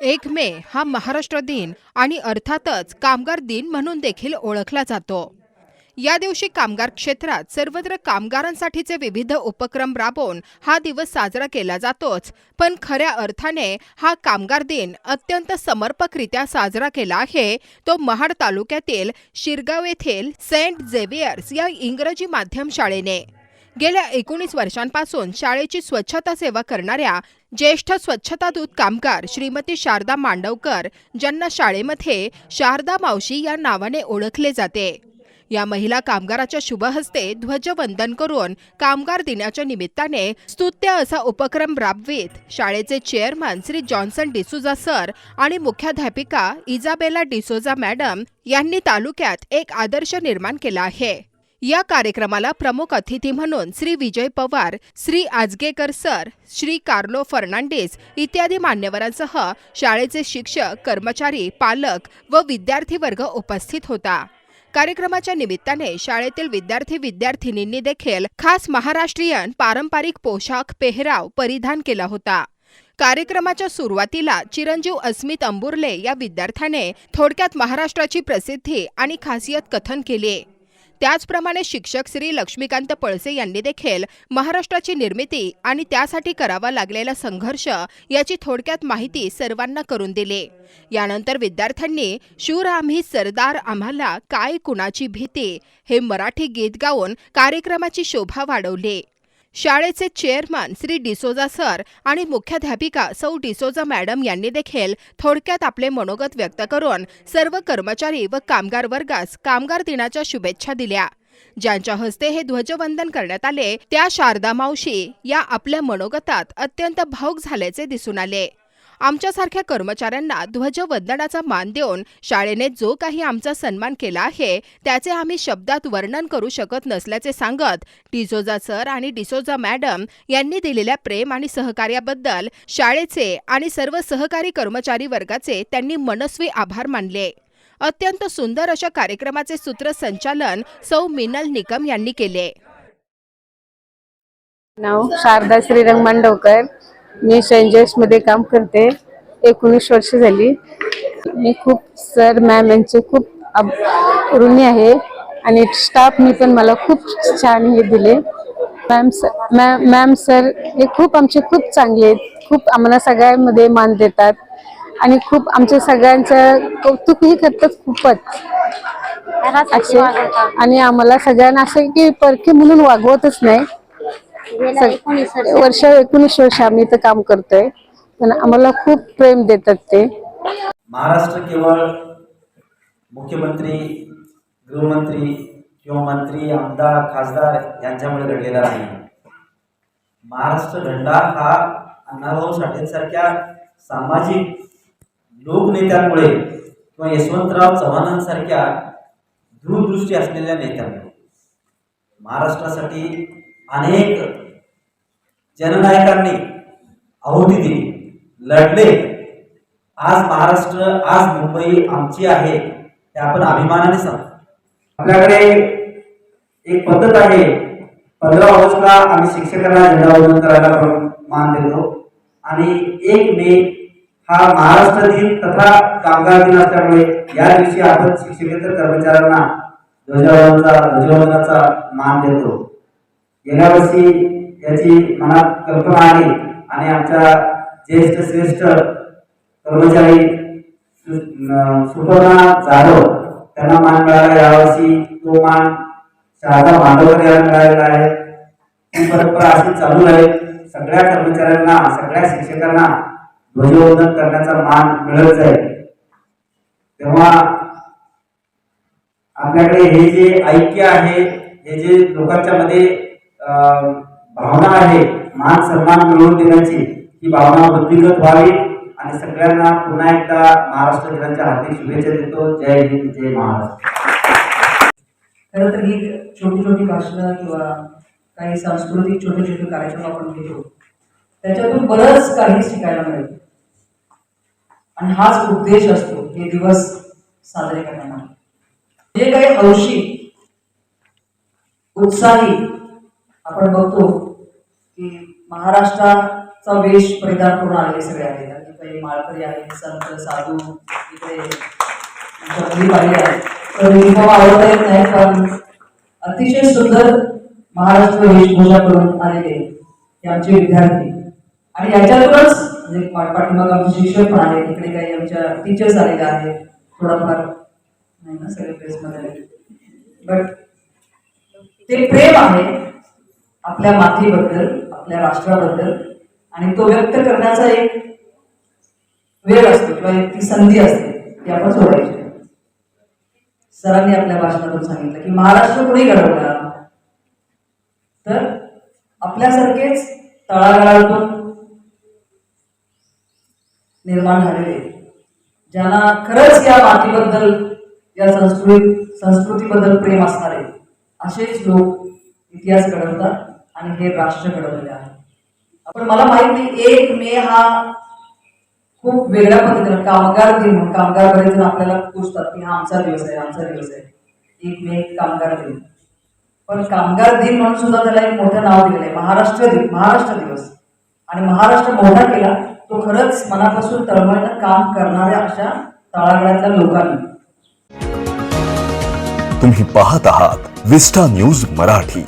एक मे हा महाराष्ट्र दिन आणि अर्थातच कामगार दिन म्हणून देखील ओळखला जातो. या दिवशी कामगार क्षेत्रात सर्वत्र कामगारांसाठीचे विविध उपक्रम राबवून हा दिवस साजरा केला जातोच पण खऱ्या अर्थाने हा कामगार दिन अत्यंत समर्पकरित्या साजरा केला आहे. तो महाड तालुक्यातील शिरगाव येथील सेंट झेवियर्स या इंग्रजी माध्यम शाळेने. गेल्या एकोणीस वर्षांपासून शाळेची स्वच्छता सेवा करणाऱ्या ज्येष्ठ स्वच्छतादूत कामगार श्रीमती शारदा मांडवकर ज्यांना शाळेमध्ये शारदा मावशी या नावाने ओळखले जाते. या महिला कामगाराच्या शुभहस्ते ध्वजवंदन करून कामगार दिनाच्या निमित्ताने स्तुत्य असा उपक्रम राबवीत शाळेचे chairman Shri Johnson D'Souza sir आणि मुख्याध्यापिका इजाबेला डिसोजा मॅडम यांनी तालुक्यात एक आदर्श निर्माण केला आहे. या कार्यक्रमाला प्रमुख अतिथी म्हणून श्री विजय पवार श्री आजगेकर सर श्री कार्लो फर्नांडिस इत्यादी मान्यवरांसह शाळेचे शिक्षक कर्मचारी पालक व विद्यार्थी वर्ग उपस्थित होता. कार्यक्रमाच्या निमित्ताने शाळेतील विद्यार्थी विद्यार्थिनींनी देखील खास महाराष्ट्रीयन पारंपरिक पोशाख पेहराव परिधान केला होता. कार्यक्रमाच्या सुरुवातीला चिरंजीव अस्मित अंबुर्ले या विद्यार्थ्याने थोडक्यात महाराष्ट्राची प्रसिद्धी आणि खासियत कथन केली. त्याचप्रमाणे शिक्षक श्री लक्ष्मीकांत पळसे यांनी देखील महाराष्ट्राची निर्मिती आणि त्यासाठी करावा लागलेला संघर्ष याची थोडक्यात माहिती सर्वांना करून दिली. यानंतर विद्यार्थ्यांनी शूर आम्ही सरदार आम्हाला काय कुणाची भीती? हे मराठी गीत गाऊन कार्यक्रमाची शोभा वाढवली. शाळेचे चेअरमन श्री डिसोजा सर आणि मुख्याध्यापिका सौ डिसोजा मॅडम यांनी देखील थोडक्यात आपले मनोगत व्यक्त करून सर्व कर्मचारी व कामगार वर्गास कामगार दिनाच्या शुभेच्छा दिल्या. ज्यांच्या हस्ते हे ध्वजवंदन करण्यात आले त्या शारदा मावशी या आपल्या मनोगतात अत्यंत भाऊक झाल्याचे दिसून आले. आमच्यासारख्या कर्मचाऱ्यांना ध्वजवंदनाचा मान देऊन शाळेने जो काही आमचा सन्मान केला आहे त्याचे आम्ही शब्दात वर्णन करू शकत नसल्याचे सांगत डिसोजा सर आणि डिसोजा मॅडम यांनी दिलेल्या प्रेम आणि सहकार्याबद्दल शाळेचे आणि सर्व सहकारी कर्मचारी वर्गाचे त्यांनी मनस्वी आभार मानले. अत्यंत सुंदर अशा कार्यक्रमाचे सूत्रसंचालन सौ मिनल निकम यांनी केले. नाव शारदा श्रीरंग मांडवकर मी मध्ये काम करते. एकोणीस वर्ष झाली. मी खूप सर मॅम यांचे खूप ऋणी आहे आणि स्टाफनी पण मला खूप छान हे दिले. Ma'am sir ma'am ma'am sir हे खूप आमचे खूप चांगले आहेत. खूप आम्हाला सगळ्यांमध्ये मान देतात आणि खूप आमच्या सगळ्यांचं कौतुकही करतात खूपच. असे आणि आम्हाला सगळ्यांना असं की परके म्हणून वागवतच नाही. वर्ष. एकोणीस वर्ष आम्ही इथं काम करतोय. पण आम्हाला खूप प्रेम देतात ते. महाराष्ट्र केवळ मुख्यमंत्री गृहमंत्री किंवा मंत्री आमदार खासदार यांच्यामुळे घडलेला नाही. महाराष्ट्र घडला हा अण्णाभाऊ साठेंसारख्या सामाजिक लोकनेत्यांमुळे किंवा यशवंतराव चव्हाणांसारख्या दूरदृष्टी असलेल्या नेत्यांमुळे महाराष्ट्रासाठी अनेक जननायकांनी आहुती दिली लढले. आज महाराष्ट्र आज मुंबई आमची आहे हे आपण अभिमानाने सांगतो आपल्याकडे एक पद्धत आहे. पंधरा ऑगस्टला आम्ही शिक्षकांना झेंडावंदन करायला पण मान देतो. आणि एक मे हा महाराष्ट्र दिन तथा कामगार दिन असल्यामुळे या दिवशी आपण शिक्षकेतर कर्मचाऱ्यांना ध्वजावंदनाचा ध्वजावंदनाचा मान देतो. गेल्या वर्षी याची मनात कल्पना आली आणि आमच्या ज्येष्ठ श्रेष्ठ कर्मचारी सु- सुपर्णा जाधव त्यांना मान मिळाला यावर्षी तो मान शारदा मांडवकर यांना मिळालेला आहे. ही परंपरा अशी चालू आहे. सगळ्या कर्मचाऱ्यांना सगळ्या शिक्षकांना ध्वजवंदन करण्याचा मान मिळत जाईल तेव्हा आपल्याकडे हे जे ऐक्य आहे हे जे लोकांच्या मध्ये भावना आहे मान सन्मान मिळवून देण्याची ही भावना वृद्धिगत व्हावी. आणि सगळ्यांना पुन्हा एकदा महाराष्ट्र दिनाच्या हार्दिक शुभेच्छा देतो. जय हिंद जय महाराष्ट्र. खरं तर ही छोटी छोटी भाषणं किंवा काही सांस्कृतिक छोटे छोटे कार्यक्रम आपण घेतो त्याच्यातून बरंच काही शिकायला मिळेल. आणि हाच उद्देश असतो हे दिवस साजरे करण्यामागे जे काही हौशी उत्साही आपण बघतो की महाराष्ट्राचा वेश परिधान करून आलेले सगळे आहेत. आणि काही माळकरी आहेत संत साधू इकडे आमच्या पाहिजे आहेत. तर युनिफॉर्म आवडता येत नाही पण अतिशय सुंदर महाराष्ट्र वेशभूषा करून आलेले हे आमचे विद्यार्थी. आणि याच्यातूनच म्हणजे पा- आमचे शिक्षक पण आहेत इकडे काही आमच्या टीचर्स आलेले आहेत. थोडाफार नाही ना सगळे प्रेसमध्ये बट ते प्रेम आहे. आपल्या मातीबद्दल आपल्या राष्ट्राबद्दल आणि तो व्यक्त करण्याचा एक वेळ असतो किंवा एक ती संधी असते ती आपण सोडायची सरांनी आपल्या भाषणातून सांगितलं की महाराष्ट्र कुणी घडवला तर आपल्यासारखेच तळागाळातून निर्माण झालेले ज्यांना खरंच या मातीबद्दल या संस्कृती संस्कृतीबद्दल प्रेम असणारे असेच लोक इतिहास घडवतात. आणि हे राष्ट्र घडवलेले आहे. आपण मला माहीत नाही एक मे हा खूप वेगळ्या पद्धतीने कामगार दिन म्हणून कामगार बरेच जण आपल्याला पुसतात की हा आमचा दिवस आहे आमचा दिवस आहे. एक मे कामगार दिन. पण कामगार दिन म्हणून सुद्धा त्याला एक मोठं नाव दिलेलं आहे महाराष्ट्र दिन महाराष्ट्र दिवस. आणि महाराष्ट्र मोठा केला तो खरंच मनापासून तळमळीनं काम करणाऱ्या अशा तळागाळातल्या लोकांनी. तुम्ही पाहत आहात विस्टा न्यूज मराठी.